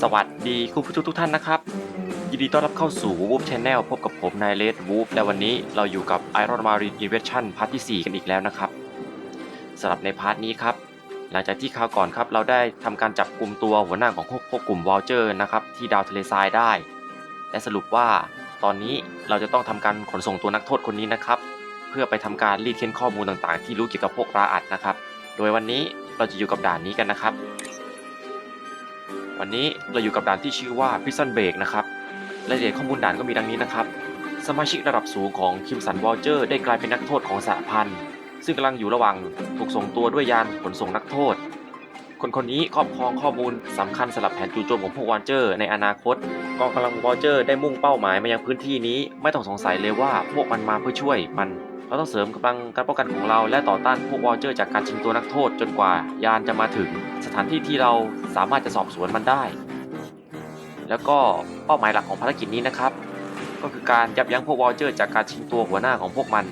สวัสดีคุณผู้ชมทุกท่านนะครับ ยินดีต้อนรับเข้าสู่ w o o f Channel พบกับผมนายเลดวูฟและวันนี้เราอยู่กับ Iron Marine Invasion พาร์ทที่ 4 กันอีกแล้วนะครับสำหรับในพาร์ทนี้ครับ หลังจากที่คราวก่อนครับ เราได้ทำการจับกลุ่มตัวหัวหน้าของพวกพวกกลุ่มวอลเจอร์นะครับที่ดาวทะเลทรายได้ และสรุปว่าตอนนี้เราจะต้องทำการขนส่งตัวนักโทษคนนี้นะครับ เพื่อไปทำการรีดเค้นข้อมูลต่างๆ ที่รู้เกี่ยวกับพวกราอัดนะครับ โดยวันนี้เราจะอยู่กับด่านนี้กันนะครับ วันนี้เราอยู่กับด่านที่ชื่อว่า Prison Break นะครับรายละเอียดข้อมูลด่านก็มีดังนี้นะครับ สมาชิกระดับสูงของคิมสันวอลเจอร์ได้กลายเป็นนักโทษของสหพันธ์ ซึ่งกำลังอยู่ระหว่างถูกส่งตัวด้วยยานขนส่งนักโทษ คนคนนี้ครอบครองข้อมูลสำคัญสำหรับแผนจู่โจมของพวกวอลเจอร์ ในอนาคต กองกำลังวอลเจอร์ได้มุ่งเป้าหมายมายังพื้นที่นี้ ไม่ต้องสงสัยเลยว่าพวกมันมาเพื่อช่วยมันเราต้องเสริมกำลังการป้องกันของเราและต่อต้านพวกวอลเจอร์จากการชิงตัวนักโทษจนกว่ายานจะมาถึง สถานที่ที่เราสามารถจะสอบสวนมันได้ แล้วก็เป้าหมายหลักของภารกิจนี้นะครับ ก็คือการยับยั้งพวกวอลเจอร์จากการชิงตัวหัวหน้าของพวกมัน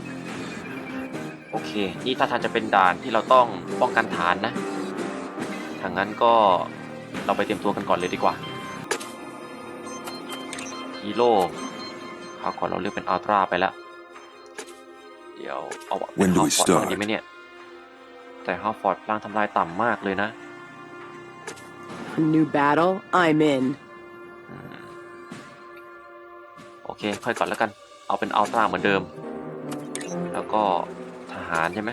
โอเค นี่ถ้าทางจะเป็นด่านที่เราต้องป้องกันฐานนะ ถ้างั้นก็เราไปเตรียมตัวกันก่อนเลยดีกว่าฮีโร่คราวก่อนเราเลือกเป็นอัลตร้าไปแล้วเดี๋ยวเอาเป็น When do ฮาว we ฟอร์ด start? ดีไหมเนี่ย แต่ฮาวฟอร์ดพลังทำลายต่ำมากเลยนะ New battle, I'm in. อืมโอเค ค่อยก่อนแล้วกัน เอาเป็นอัลตร้าเหมือนเดิม แล้วก็ทหารใช่ไหม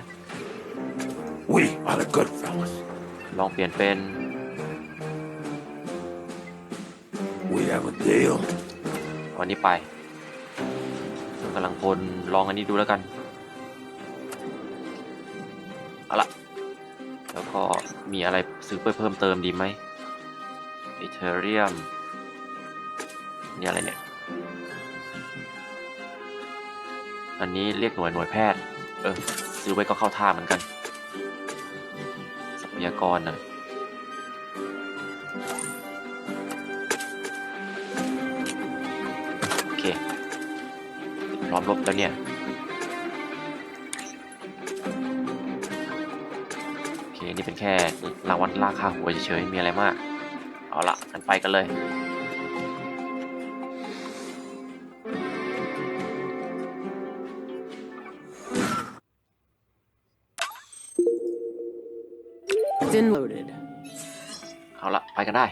We are the good fellas. ลองเปลี่ยนเป็น We have a deal. วันนี้ไปกำลังพลลองอันนี้ดูแล้วกันเอาละแล้วก็มีอะไรซื้อไปเพิ่มเติมดีไหมเอเธเรียมนี่อะไรเนี่ย อันนี้เรียกหน่วยหน่วยแพทย์ เออ ซื้อไว้ก็เข้าท่าเหมือนกันทรั พยากรนะโอเคพร้อมรบแล้วเนี่ยโอเคนี่เป็นแค่รางวัลราคาหัวเฉยๆมีอะไรมาก เอาละกันไปกันเลย ไปกันได้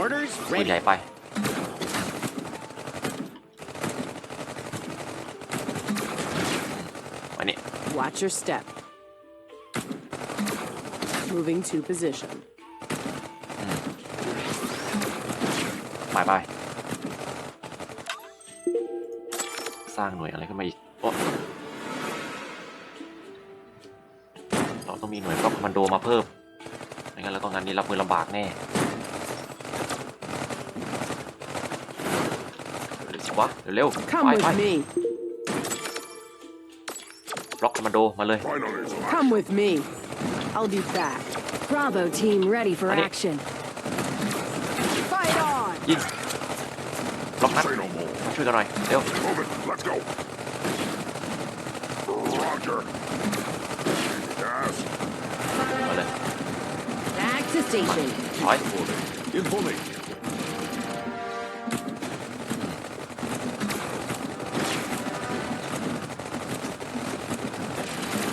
Orders ปืนใหญ่ไปมานี่ Watch your step. Moving to position. ไปไป สร้างหน่วยอะไรขึ้นมาอีก มีหน่วยก็คอมมานโดมาเพิ่มไม่งั้นเราต้องงานนี้รับมือลำบากแน่เร็วสิวะเร็วๆ Come ไป with ไป me. บล็อกคอมมานโดมาเลย Come with me. I'll be back. Bravo team ready for Ready. action. Fight on. ยิงบล็อกนัดมาช่วยกันหน่อย เร็ว Move it. Let's go. Roger. Yes. มาเลย Back to station. ถอย Informing.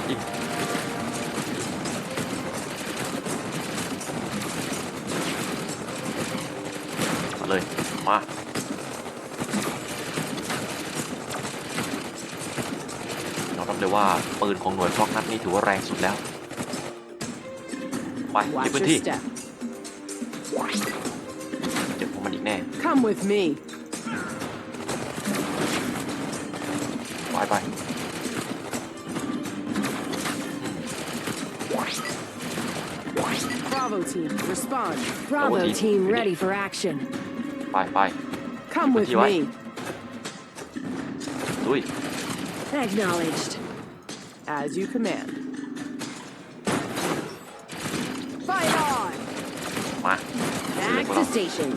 ยิงมาเลยมายอมรับเลยว่าปืนของหน่วยพลอกนัดนี่ถือว่าแรงสุดแล้ว ไปที่ Watch พื้น your ที่ step. เจ็บพวกมันอีกแน่ Come with me. ไปไป Bravo team, respond. Bravo team, team ready. ready for action. ไปไป Come with What do you me. ลุย Acknowledged. As you command. to station.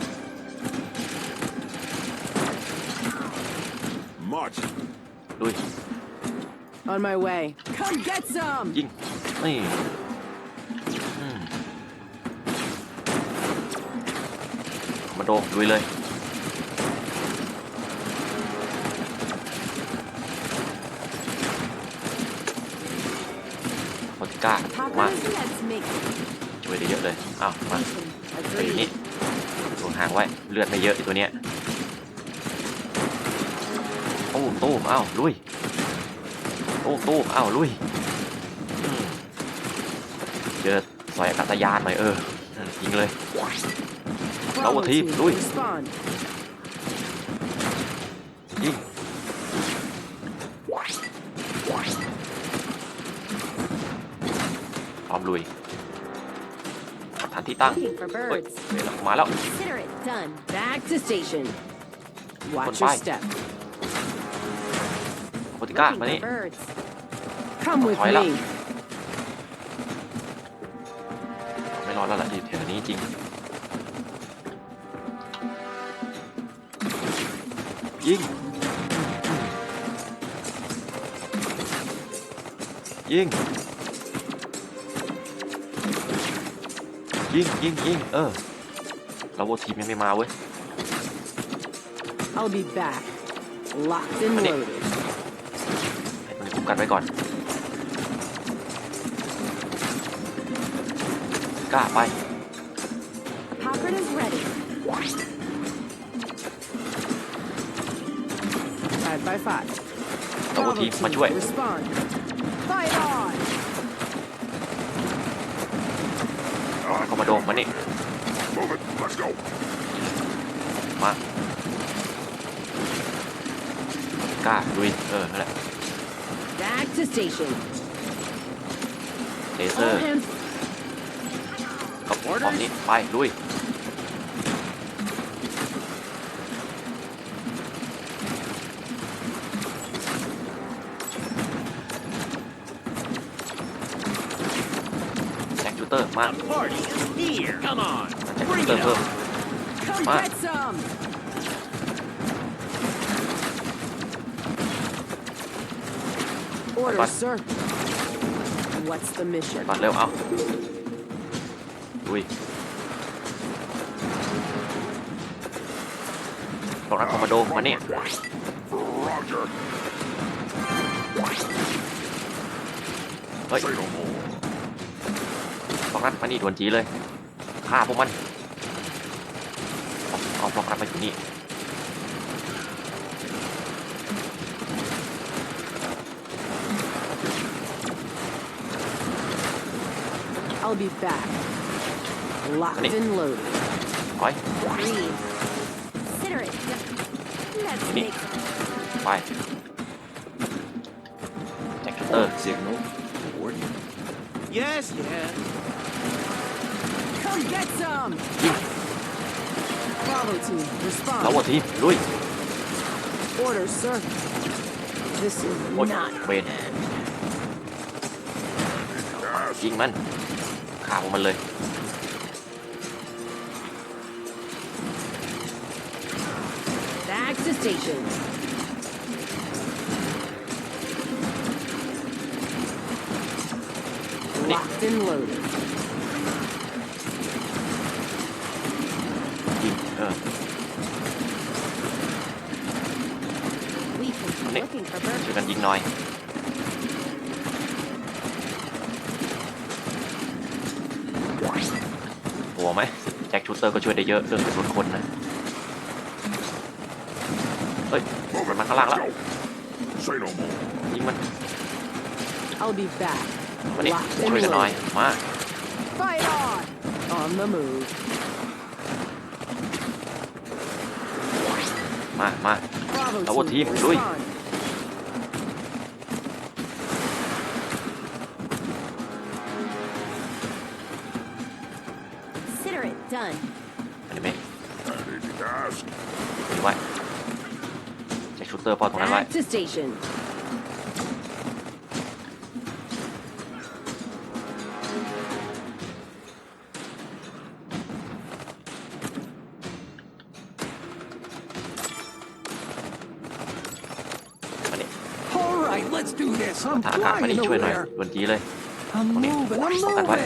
March. ลุย On my way. Come get some. ยิง นี่อืมคอมมานโดลุยเลย โอติก้า มา Papa, let's make ช่วยได้เยอะเลย อ้าว มา station. ไปอยู่นี่ Agreed. สูง ห่างไว้ เลือดไม่เยอะตัวเนี้ยตู้มตู้มอ้าวลุยตู้มตู้มอ้าวลุยเจอสอยอากาศยานหน่อยเออยิงเลย Bravo Our team, team, Louis. respond. ยิงพร้อมลุยฐานที่ตั้งเฮ้ยมาแล้ว done. Back to station. Watch your bye. step. โอติก้า Looking มา for นี่ birds. Come with Hỏi lắm. me. ไม่รอดแล้วล่ะที่แถวนี้จริงยิงยิงยิงยิงยิงเออ เราโวทีมยังไม่มาเว้ย I'll be back. Locked and Honey. loaded. ให้มันคุ้มกันไว้ก่อนกล้าไป Hopper is ready. Five by five. Double Bravo team, team, มาช่วย respond. Fight on. คอมมานโดมานี่ Move it. Let's go. มากล้าลุยเออนั่นแหละ Back to station. เลเซอ All ร์ hands กับพร้อมนี้ไปลุยแจ็คชูเตอร์มา Party is here. Come on. แจ็คชูเตอร์เพิ่ม Come Ma. get some. Order, Bye. sir. What's the mission? ก่อนเร็วเอาลุยตรงนั้นคอมมานโดมานี่ Roger. เฮ้ย Say no more. ตรงนั้นมานี่ด่วนจีเลย ฆ่าพวกมันเอาเอาพวกนั้นมาอยู่นี่ I'll be back. Locked Honey. and loaded. ไป Breathe. Consider it done. Let's Honey. make ไปแจ็คชูเตอร์ Signal. Warden. Yes, yes. Come get some. Bravo team, แล้ว respond. วัทีลุย Order, sir. This is โอ๊ย not เวน Yes. ยิงมันฆ่าพวกมันเลย back to station. locked and loaded. Honey. looking for birds. ช่วยกันยิงหน่อยหัวไหมแจ็คชูเตอร์ก็ช่วยได้เยอะเรื่องกระสุนคนนะ เฮ้ย Move มัน it. มาข้างล่าง Let's แล้ว go. Say no more. ยิงมัน I'll be back. มานี่ Locked ช่วย and กันหน่อย loaded. มา Fight on. On the move. มา มา Bravo Double team, team, Louis. respond. Consider it done. อันนี้ไหม Ready to task. ยิงไว้ แจ็คชูเตอร์พอตรงนั้นไว้ ากาศมาดิช่วยหน่อยด่วนจีเลยตรงนี้ป้องกันไว้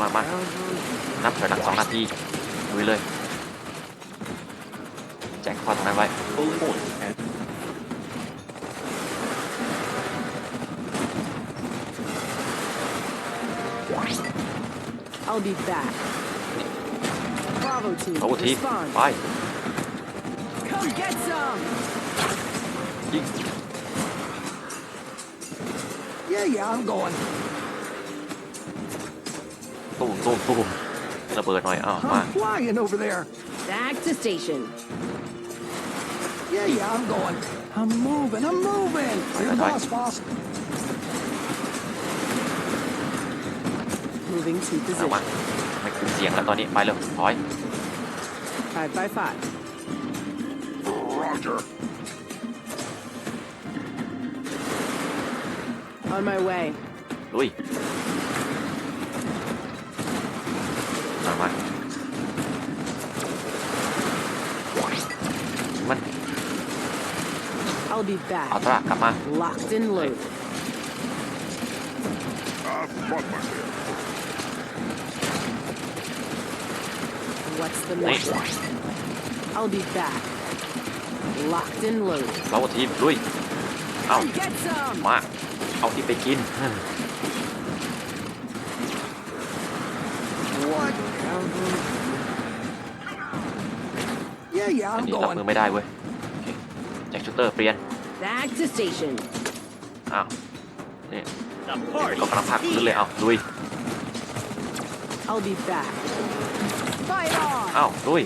มามานับถอยหลังสองนาทีลุยเลย แจ็คพอตนั้นไว้เอาดี back Bravo team. โอ้ทีม respond. ไป Come get some. ยิง Yeah, yeah, I'm going. ตูมตูมตูมระเบิดหน่อยอ้าวมา I'm flying over there. Back to station. Yeah, yeah, I'm going. I'm moving, I'm moving. You're the Right, right. boss, boss. Moving to เอามา position. ไม่ขึ้น เสียงแล้วตอนนี้ไปเลยถอย Five by five. Roger. On my way. ลุยมามามัน I'll be เอา back. ตรากลับมา Locked and loaded. Affirmative. What's the Wait. mission? I'll be back. Locked and loaded. เราทีมลุยเอา Get some. มา เอาที่ไปกิน What? Yeah, yeah, อัน I'm นี้รับมือ going. ไม่ได้เว้ยโอเคแจ็คชูเตอร์เปลี่ยน Back to station. อ้าว นี่ The party ก็กำลังผลัก is พื้นเลย here. เอาลุย I'll be back. Fight on. อ้าวลุย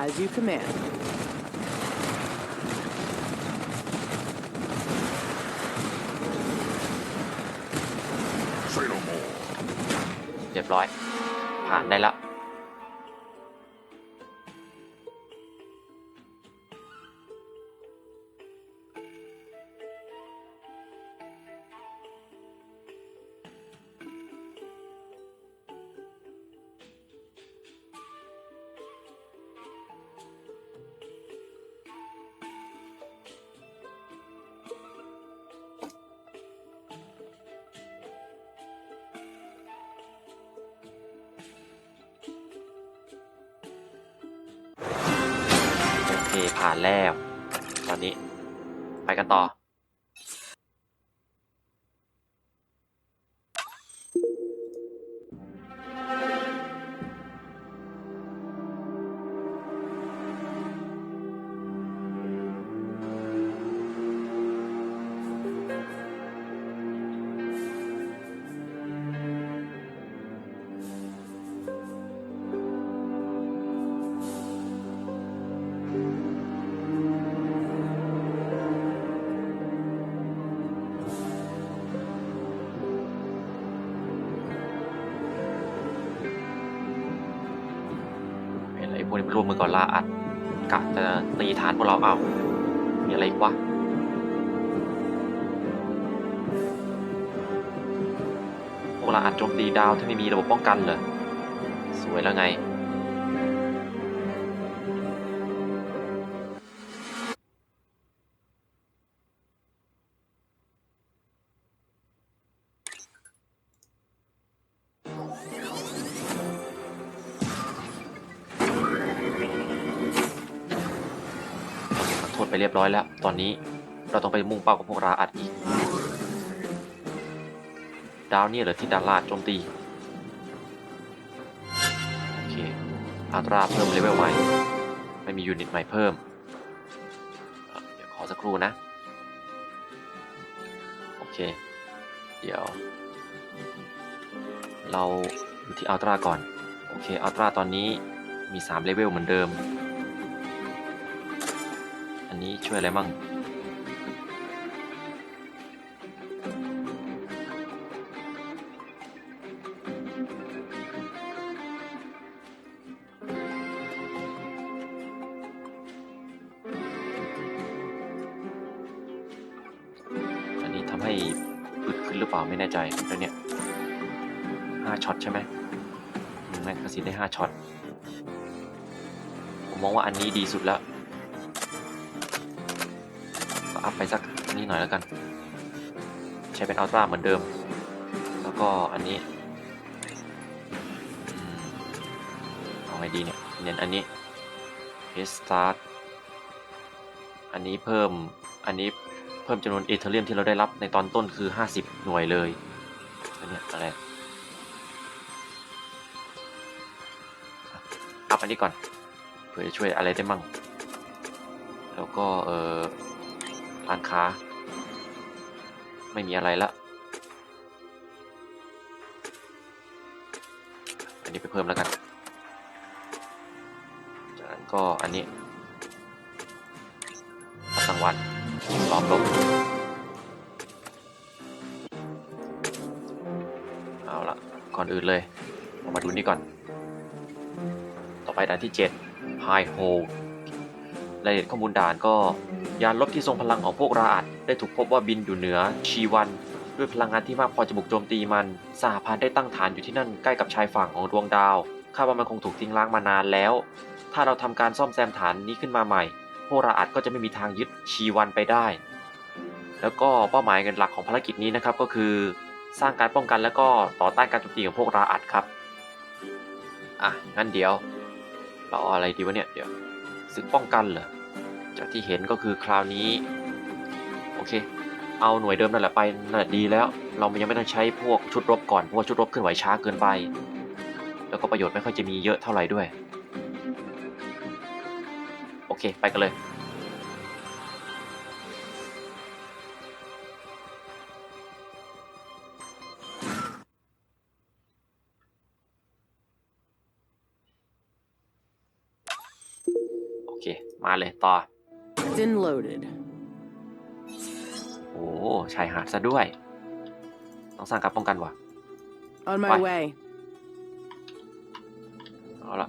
As you command. Say no more. เรียบร้อย ผ่านได้ละ ผ่านแล้ว ตอนนี้ ไปกันต่อ วกนี้มันร่วมมือก่อนล่าอัดกะจะตีฐานพวกเราเอามีอะไรอีกวะพวกเราอัดโจมตีดาวที่ไม่มีระบบป้องกันเหรอสวยแล้วไง รียบร้อยแล้ว ตอนนี้เราต้องไปมุ่งเป้ากับพวกราอัดอีก ดาวเนี่ยเหรอที่ดาราดโจมตี โอเค อัตราเพิ่มเลเวลใหม่ ไม่มียูนิตใหม่เพิ่ม เดี๋ยวขอสักครู่นะ โอเค เดี๋ยว เราอยู่ที่อัลตราก่อน โอเค อัลตราตอนนี้มี 3 เลเวลเหมือนเดิม นี้ช่วยอะไรมั่งอันนี้ทำให้อึดขึ้นหรือเปล่าไม่แน่ใจแล้วเนี่ยห้าช็อตใช่ไหมแม็กกาซีนได้ห้าช็อต ผมมองว่าอันนี้ดีสุดแล้ว ไปสักนี้หน่อยแล้วกัน ใช้เป็นอัลตร้าเหมือนเดิม แล้วก็อันนี้เอาไงดีเนี่ยเน้นอันนี้ H start อันนี้เพิ่มอันนี้เพิ่มจำนวนเอเธอเรียมที่เราได้รับในตอนต้นคือ 50 หน่วยเลยอันเนี้ยอะไรอัพอันนี้ก่อนเผื่อจะช่วยอะไรได้มั่ง แล้วก็เออ ร้านค้า ไม่มีอะไรละ อันนี้ไปเพิ่มแล้วกัน จากนั้นก็อันนี้รับรางวัลยิงล้อมลบเอาละก่อนอื่นเลยเรามาดูนี่ก่อน ต่อไปด่านที่ 7 High Hole รายละเอียดข้อมูลด่านก็ ยานลบที่ทรงพลังของพวกราอัดได้ถูกพบว่าบินอยู่เหนือชีวันด้วยพลังงานที่มากพอจะบุกโจมตีมัน สหพันธ์ได้ตั้งฐานอยู่ที่นั่นใกล้กับชายฝั่งของดวงดาว คาดว่ามันคงถูกทิ้งล้างมานานแล้ว ถ้าเราทำการซ่อมแซมฐานนี้ขึ้นมาใหม่ พวกราอัดก็จะไม่มีทางยึดชีวันไปได้ แล้วก็เป้าหมายเงินหลักของภารกิจนี้นะครับก็คือ สร้างการป้องกันและก็ต่อต้านการโจมตีของพวกราอัดครับ อะงั้นเดี๋ยว เราเอาอะไรดีวะเนี่ยเดี๋ยวศึกป้องกันเหรอ จากที่เห็นก็คือคราวนี้ โอเค เอาหน่วยเดิมนั่นแหละไปนั่นแหละดีแล้ว เรายังไม่ต้องใช้พวกชุดรบก่อนเพราะว่าชุดรบเคลื่อนไหวช้าเกินไป แล้วก็ประโยชน์ไม่ค่อยจะมีเยอะเท่าไหร่ด้วย โอเค ไปกันเลยโอเคมาเลยต่อ Locked and loaded. โอ้ชายหาดซะด้วย ต้องสร้างการป้องกันว่ะ On my Bye. way. เอาละ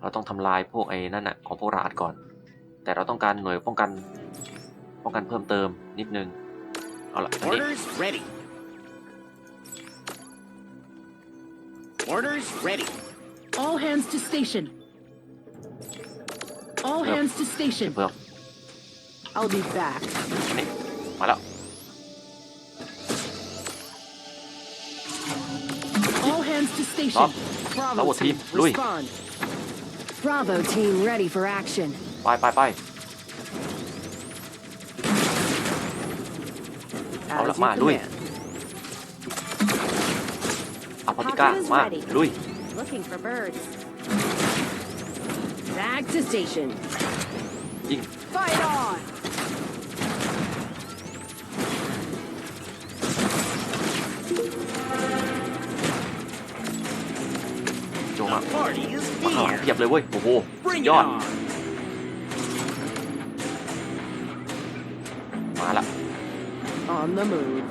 เราต้องทำลายพวกไอ้นั่นน่ะของพวกราอัดก่อน แต่เราต้องการหน่วยป้องกัน ป้องกันเพิ่มเติมนิดนึง เอาละอันนี้ Orders ready. Orders ready. All hands to station. All Yep. hands to station. เพิ่ม I'll be back. อันนี้มาแล้ว All hands to พร้อม station. แล้ว Bravo ที team, มลุย respond. Bravo team ready for action. ไปไปไป As Hola, you ma, lui. command. เอาพอติก้า Pocket is มา ready. ลุย Looking for birds. Back to station. ยิง Fight on! โจมา The party is มาข้างหลัง here. เพียบเลยเว้ย โอ้โห Bring it ยอด on. มาละ On the move.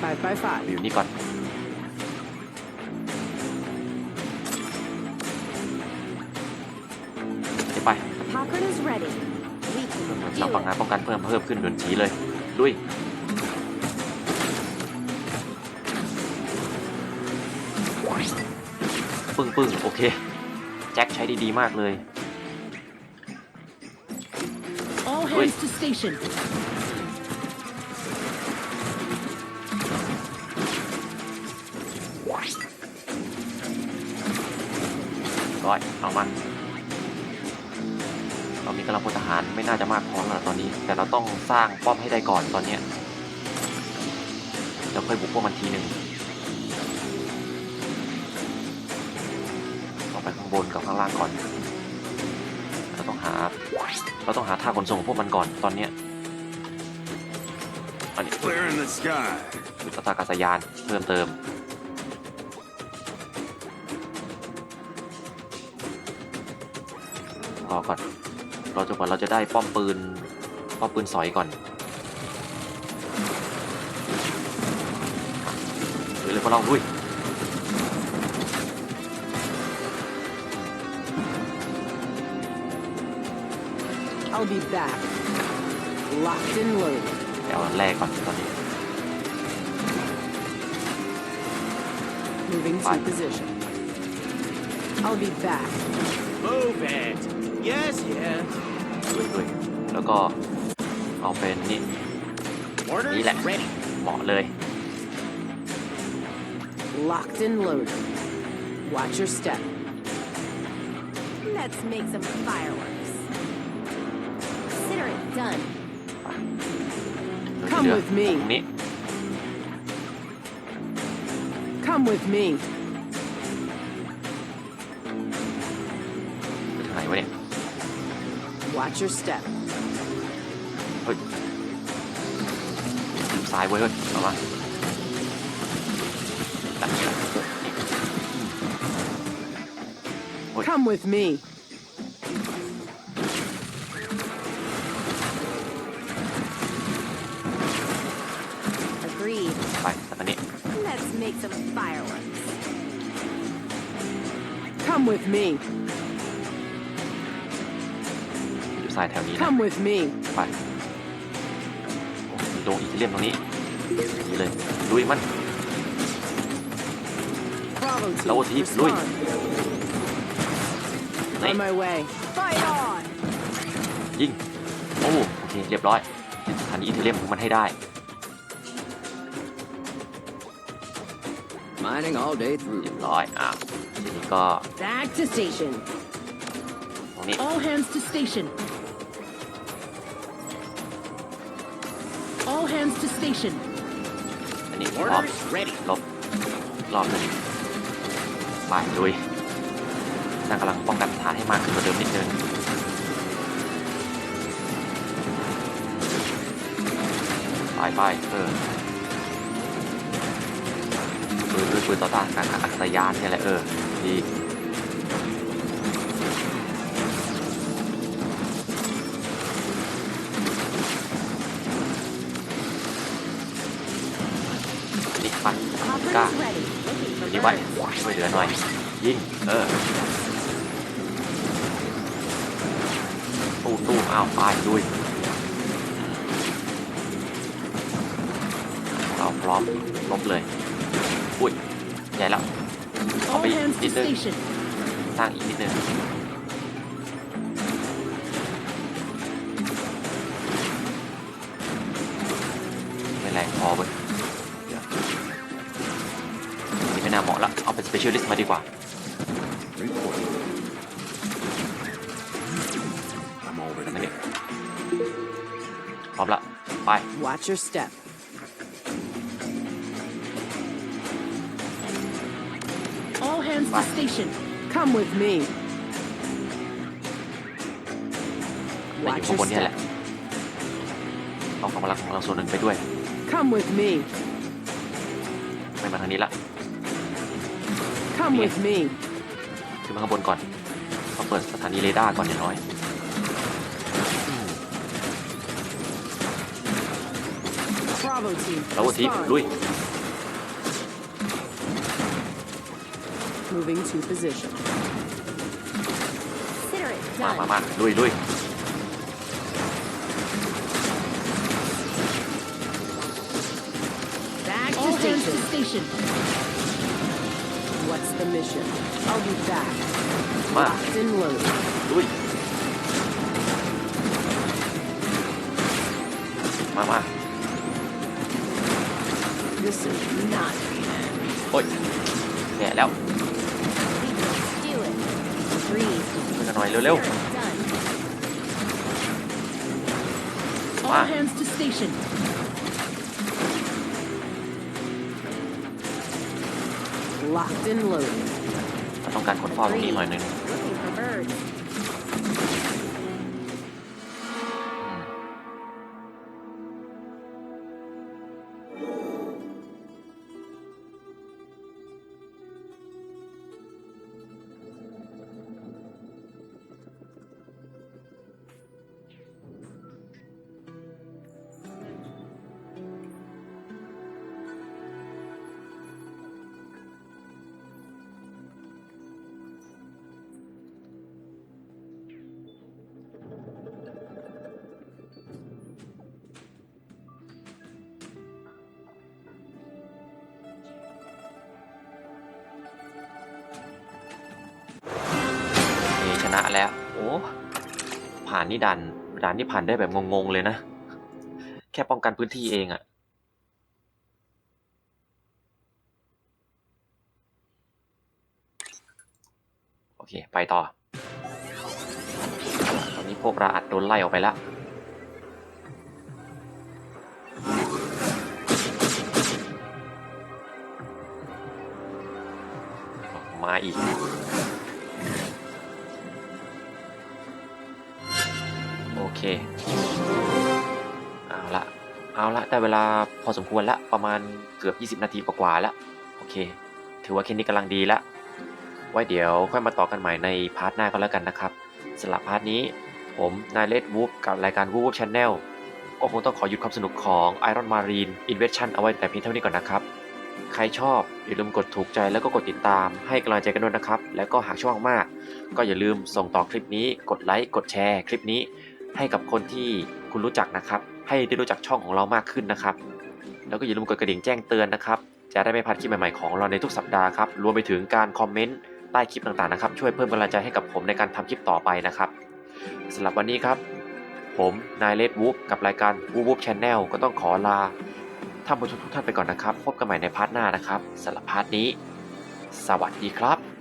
Five by five. อยู่นี่ก่อน ไป Pocket is ready. We เราฟังงานป้องกันเพิ่มเพิ่มขึ้นด่วนจีเลยลุยปึ้งปึ้งโอเค แจ็คใช้ดีๆมากเลย All Wait. hands to station. ร้อยเอามัน เรามีกำลังพลทหารไม่น่าจะมากพอแล้วล่ะตอนนี้ แต่เราต้องสร้างป้อมให้ได้ก่อนตอนเนี้ยแล้วค่อยบุกพวกมันทีหนึ่งต่อไปข้างบนกับข้างล่างก่อน เราต้องหา เราต้องหาท่าขนส่งของพวกมันก่อนตอนเนี้ยอันนี้ Clear in the sky. ยุทธากาศยานเพิ่มเติมรอก่อน รอจนกว่าเราจะได้ป้อมปืนป้อมปืนสอยก่อนเดี๋ยวเลยพวกเราลุย I'll be back. Locked and loaded. เดี๋ยวแรกก่อนตอนนี้ Moving Moving to Fine. position. I'll be back. Move it. Yes, yes. ลุยลุยแล้วก็เอาเป็นนี่ Orders Relax. ready. เหมาะเลย Locked and loaded. Watch your step. Let's make some fireworks. Consider it done. โดย Come ที่เหลือ with me ตรงนี้ Come with me. Watch your step. เฮ้ยอยู่ซ้ายเว้ยเฮ้ยเอามาแบบนี้ละนี่ Oi. Come with me. Agreed. ไปแต่ตอนนี้ Let's make some fireworks. Come with me. อยู่ซ้ายแถวนี้นะ Come with me. ไปโอ้มีโดงอีกเลี่ยมตรงนี้นี่เลยลุยมัน Bravo team. Lower team, Louis. respond. นี่ On my way. Fight on. ยิง โอ้โอเค เรียบร้อยยึดสถานีอินเทเลียมของมันให้ได้ Mining all day through. เรียบร้อยอ้าวทีนี้ก็ Back to station. ตรงนี้ All hands to station. All hands to station. อันนี้รอบ Orders ready. ลบรอบหนึ่งไปลุยสร้างกำลังป้องกันฐานให้มากขึ้นกว่าเดิมนิดนึง ไปไปเออปืนปืนปืนต่อต้านการอากาศยานเนี่ยแหละเออ ดี ช่วยเหลือหน่อย ยิง เออตู้ตู้อ้าวไปลุยเราพร้อมลบเลย อุ้ย ใหญ่แล้วเอา All ไปอีก hands นิ to ดนึง station. สร้างอีกนิดนึง นี่ไม่น่าเหมาะละเอาเป็น specialist มาดีกว่า I'm already นั่น there. เองพร้อมละ ไป Watch your step. All hands to Bye. station. Come with me. และอยู่ Watch ข้าง your บนเนี่ยแหละ step. ต้องกำลังของเราส่วนหนึ่งไปด้วย Come with me. ไม่มาทางนี้ละ Come Yeah. with me. ขึ้นมาข้างบนก่อนต้องเปิดสถานีเรดาร์ก่อนอย่างน้อย Bravo team. แล้วที respond. ลุย Moving to position. Consider it มา done. มามาลุยลุย Back to station. station. What's the mission? I'll be back. มา Locked and loaded. ลุยมามา This is not the end. โอ้ยแก่แล้ว We can do it. Agreed. ต้องการคนเฝ้าตรงนี้หน่อยหนึง นะแล้ว โอ้ผ่านนี่ดันด่านนี่ผ่านได้แบบงงๆเลยนะ แค่ป้องกันพื้นที่เองอะโอเค ไปต่อ ตอนนี้พวกราอัดโดนไล่ออกไปแล้วมาอีก ได้เวลาพอสมควรละประมาณเกือบ 20 นาทีกว่าๆล้วโอเค ถือว่าแค่นี้กำลังดีละไว้เดี๋ยวค่อยมาต่อกันใหม่ในพาร์ทหน้าก็แล้วกันนะครับสำหรับพาร์ทนี้ผมนายเลดวูฟกับรายการวูฟช n แนลก็คงต้องขอหยุดความสนุกของ Iron Marine Invasion เอาไว้แต่เพียงเท่านี้ก่อนนะครับ ใครชอบอย่าลืมกดถูกใจแล้วก็กดติดตามให้กำลังใจกันด้วยนะครับ แล้วก็หากชอบมาก ก็อย่าลืมส่งต่อคลิปนี้กดไลค์กดแชร์คลิปนี้ ให้กับคนที่คุณรู้จักนะครับ ให้ได้รู้จักช่องของเรามากขึ้นนะครับ แล้วก็อย่าลืมกดกระดิ่งแจ้งเตือนนะครับ จะได้ไม่พลาดคลิปใหม่ๆของเราในทุกสัปดาห์ครับ รวมไปถึงการคอมเมนต์ใต้คลิปต่างๆนะครับ ช่วยเพิ่มกำลังใจให้กับผมในการทำคลิปต่อไปนะครับสำหรับวันนี้ครับ ผมนายเลดวูฟกับรายการวูวูฟชแนลก็ต้องขอลาท่านผู้ชมทุกท่านไปก่อนนะครับ พบกันใหม่ในพาร์ทหน้านะครับสำหรับพาร์ทนี้ สวัสดีครับ